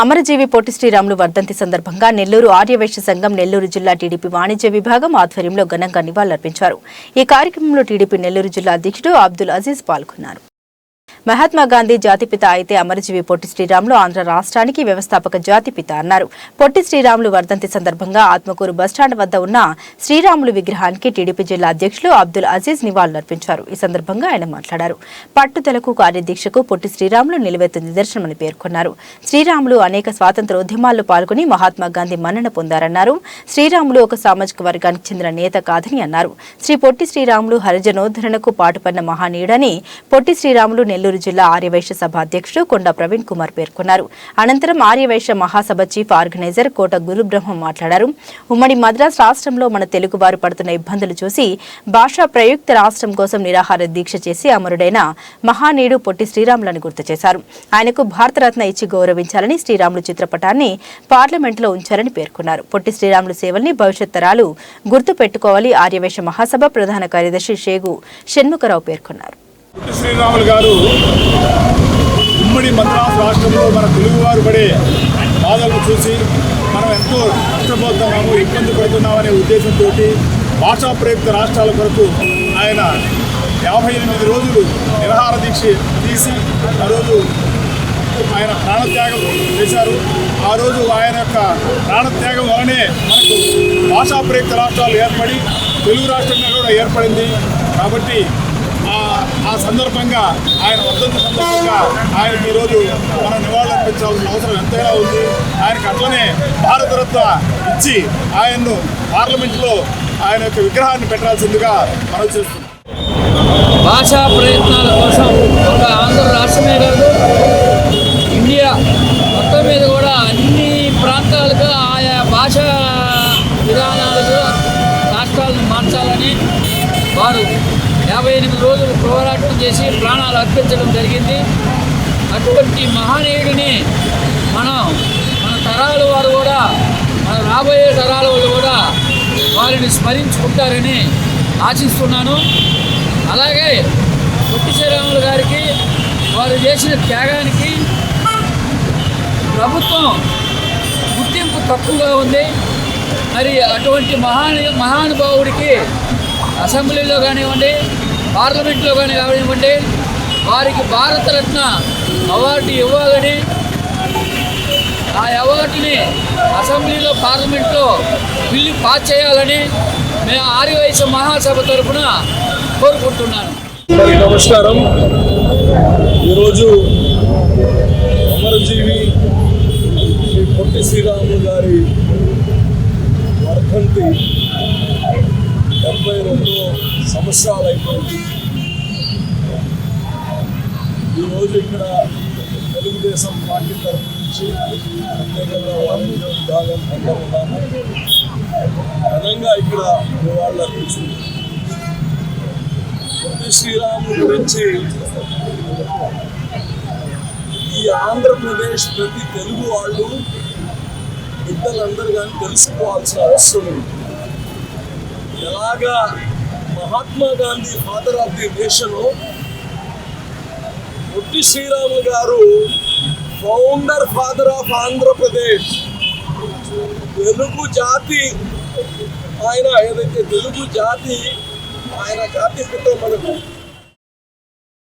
అమరజీవి పొట్టి శ్రీరాములు వర్ధంతి సందర్భంగా నెల్లూరు ఆర్యవైశ్య సంఘం నెల్లూరు జిల్లా టీడీపీ వాణిజ్య విభాగం ఆధ్వర్యంలో ఘనంగా నివాళులర్పించారు. ఈ కార్యక్రమంలో టీడీపీ నెల్లూరు జిల్లా అధ్యక్షుడు అబ్దుల్ అజీజ్ పాల్గొన్నారు. మహాత్మా గాంధీ జాతిపిత అయితే అమరజీవి పొట్టి శ్రీరాములు ఆంధ్ర రాష్ట్రానికి వ్యవస్థాపక జాతిపిత అన్నారు. పొట్టి శ్రీరాములు వర్ధంతి సందర్భంగా ఆత్మకూరు బస్టాండ్ వద్ద ఉన్న శ్రీరాములు విగ్రహానికి టీడీపీ జిల్లా అధ్యక్షులు అబ్దుల్ అజీజ్ నివాళులర్పించారు. ఈ సందర్భంగా ఆయన మాట్లాడారు. పట్టుదలకు కార్యదీక్షకు పొట్టి శ్రీరాములు నిలువెత్తు నిదర్శనమని పేర్కొన్నారు. శ్రీరాములు అనేక స్వాతంత్రోద్యమాల్లో పాల్గొని మహాత్మా గాంధీ మన్నన పొందారన్నారు. శ్రీరాములు ఒక సామాజిక వర్గానికి చెందిన నేత కాదని అన్నారు. శ్రీ పొట్టి శ్రీరాములు హరిజనోద్ధరణకు పాటుపడిన మహానీయుడని పొట్టి శ్రీరాములు నెల్లూరు జిల్లా ఆర్యవైశ్య సభ అధ్యక్షుడు కొండ ప్రవీణ్ కుమార్ పేర్కొన్నారు. అనంతరం ఆర్యవైశ్య మహాసభ చీఫ్ ఆర్గనైజర్ కోట గురుబ్రహ్మం మాట్లాడారు. ఉమ్మడి మద్రాస్ రాష్ట్రంలో మన తెలుగువారు పడుతున్న ఇబ్బందులు చూసి భాషా ప్రయుక్త రాష్ట్రం కోసం నిరాహార దీక్ష చేసి అమరుడైన మహానీయుడు పొట్టి శ్రీరాములను గుర్తు చేశారు. ఆయనకు భారతరత్న ఇచ్చి గౌరవించాలని శ్రీరాములు చిత్రపటాన్ని పార్లమెంట్లో ఉంచారని పేర్కొన్నారు. పొట్టి శ్రీరాములు సేవల్ని భవిష్యత్ తరాలు గుర్తు పెట్టుకోవాలి ఆర్యవైశ్య మహాసభ ప్రధాన కార్యదర్శి షేగు షణ్ముఖరావు పేర్కొన్నారు. శ్రీరాములు గారు ఉమ్మడి మద్రాసు రాష్ట్రంలో మన తెలుగువారు పడే బాధలను చూసి మనం ఎంతో కష్టపోతున్నాము ఇబ్బంది పడుతున్నామనే ఉద్దేశంతో భాషా ప్రయుక్త రాష్ట్రాల కొరకు ఆయన యాభై ఎనిమిది రోజులు నిరహార దీక్ష తీసి ఆ రోజు ఆయన ప్రాణత్యాగం చేశారు. ఆ రోజు ఆయన యొక్క ప్రాణత్యాగం వలనే మనకు భాషా ప్రయుక్త రాష్ట్రాలు ఏర్పడి తెలుగు రాష్ట్రంగా కూడా ఏర్పడింది. కాబట్టి సందర్భంగా ఆయన వర్ధంతి సందర్భంగా ఆయనకి ఈరోజు మనం నివాళులర్పించాల్సిన అవసరం ఎంతైనా ఉంది. ఆయనకు అట్లనే భారతరత్న ఇచ్చి ఆయన్ను పార్లమెంట్లో ఆయన యొక్క విగ్రహాన్ని పెట్టాల్సిందిగా మనం చేస్తున్నాం. భాషా ప్రయత్నాల కోసం ఒక ఆంధ్ర రాష్ట్రమే కాదు ఇండియా మొత్తం మీద కూడా అన్ని ప్రాంతాలకు ఆయా భాషా విధానాలకు రాష్ట్రాలను మార్చాలని వారు యాభై ఎనిమిది రోజులు పోరాటం చేసి ప్రాణాలు అర్పించడం జరిగింది. అటువంటి మహనీయుడిని మనం మన తరాల వారు కూడా మన రాబోయే తరాల వాళ్ళు కూడా వారిని స్మరించుకుంటారని ఆశిస్తున్నాను. అలాగే పొట్టి శ్రీరాములు గారికి వారు చేసిన త్యాగానికి ప్రభుత్వం గుర్తింపు తక్కువగా ఉంది. మరి అటువంటి మహాను మహానుభావుడికి అసెంబ్లీలో కానివ్వండి పార్లమెంట్లో కానీ కానివ్వండి వారికి భారతరత్న అవార్డు ఇవ్వాలని ఆ అవార్డుని అసెంబ్లీలో పార్లమెంట్లో బిల్లు పాస్ చేయాలని మేము ఆర్యవైశ్య మహాసభ తరఫున కోరుకుంటున్నాను. నమస్కారం. ఈరోజు అమరజీవి శ్రీ పొట్టి శ్రీరాములు గారి వర్ధంతి ముప్పై రెండు సంవత్సరాలు అయిపోయింది ఈరోజు ఇక్కడ తెలుగుదేశం పార్టీ తరఫు నుంచి ప్రత్యేకంగా వాణిజ్య విభాగం అందరూ ఉన్నాము ఘనంగా ఇక్కడ నివాళులు అర్పించింది పొట్టి శ్రీరాములు గురించి ఈ ఆంధ్రప్రదేశ్ ప్రతి తెలుగు వాళ్ళు బిడ్డలందరూ కానీ తెలుసుకోవాల్సిన అవసరం ఉంది. ఎలాగా Mahatma Gandhi father of the nation Potti Sriramulu garu founder father of Andhra Pradesh Telugu జాతి ఆయన ఏదైతే తెలుగు జాతి ఆయన జాతి పుట్ట మనకు